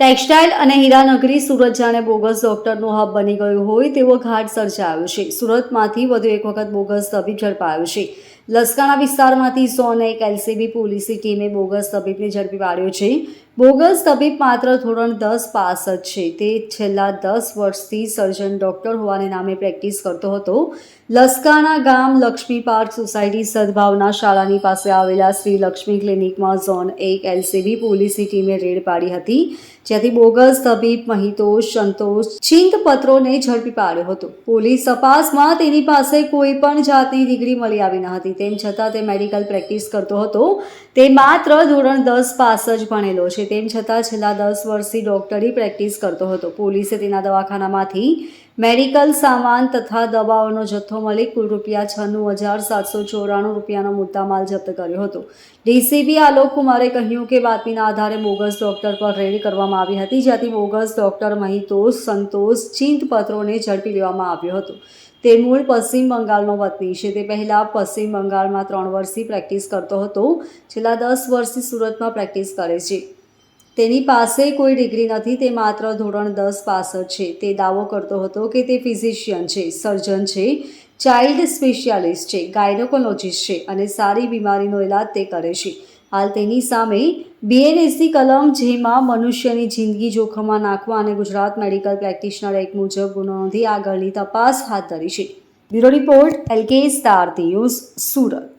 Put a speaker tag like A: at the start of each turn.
A: Textile અને હીરાનગરી સુરત જાણે bogus ડોક્ટરનું hub બની ગયું હોય તેવો ઘાટ સર્જાયો છે. સુરતમાંથી વધુ એક વખત બોગસ તબીબ ઝડપાયો છે. લસકાણા વિસ્તારમાંથી સો અને એક એલસીબી પોલીસની ટીમે બોગસ તબીબને ઝડપી પાડ્યો છે. બોગસ તબીબ માત્ર ધોરણ દસ પાસ જ છે. તે છેલ્લા દસ વર્ષથી સર્જન ડૉક્ટર હોવાને નામે પ્રેક્ટિસ કરતો હતો. લસકાણા ગામ લક્ષ્મી પાર્ક સોસાયટી સદભાવના શાળાની પાસે આવેલા શ્રી લક્ષ્મી ક્લિનિકમાં ઝોન એક એલસીબી પોલીસની ટીમે રેડ પાડી હતી. જ્યાંથી બોગસ તબીબ મહિતોષ સંતોષ ચિંતપત્રોને ઝડપી પાડ્યો હતો. પોલીસ તપાસમાં તેની પાસે કોઈ પણ જાતની ડિગ્રી મળી આવી ન હતી. તેમ છતાં તે મેડિકલ પ્રેક્ટિસ કરતો હતો. તે માત્ર ધોરણ દસ પાસ જ ભણેલો છે. તેમ છતાં છેલ્લા દસ વર્ષથી ડૉક્ટરી પ્રેક્ટિસ કરતો હતો. પોલીસે તેના દવાખાનામાંથી મેડિકલ સામાન તથા દવાઓનો જથ્થો મળી કુલ રૂપિયા છન્નું હજાર સાતસો ચોરાણું રૂપિયાનો મુદ્દામાલ જપ્ત કર્યો હતો. ડીસીપી આલોક કુમારે કહ્યું કે બાતમીના આધારે બોગસ ડોક્ટર પર રેડ કરવામાં આવી હતી, જ્યાંથી બોગસ ડોક્ટર મહિતોષ સંતોષ ચિંતપત્રોને ઝડપી લેવામાં આવ્યો હતો. તે મૂળ પશ્ચિમ બંગાળનો વતની છે. તે પહેલાં પશ્ચિમ બંગાળમાં ત્રણ વર્ષથી પ્રેક્ટિસ કરતો હતો. છેલ્લા દસ વર્ષથી સુરતમાં પ્રેક્ટિસ કરે છે. તેની પાસે કોઈ ડિગ્રી નથી, તે માત્ર ધોરણ દસ પાસ જ છે. તે દાવો કરતો હતો કે તે ફિઝિશિયન છે, સર્જન છે, ચાઇલ્ડ સ્પેશિયાલિસ્ટ છે, ગાયનોકોલોજિસ્ટ છે અને સારી બીમારીનો ઇલાજ તે કરે છે. હાલ તેની સામે બીએનએસની કલમ, જેમાં મનુષ્યની જિંદગી જોખમમાં નાખવા અને ગુજરાત મેડિકલ પ્રેક્ટિશનર એક મુજબ ગુનો નોંધી આગળની તપાસ હાથ ધરી છે. Bureau report LK star news, Surat.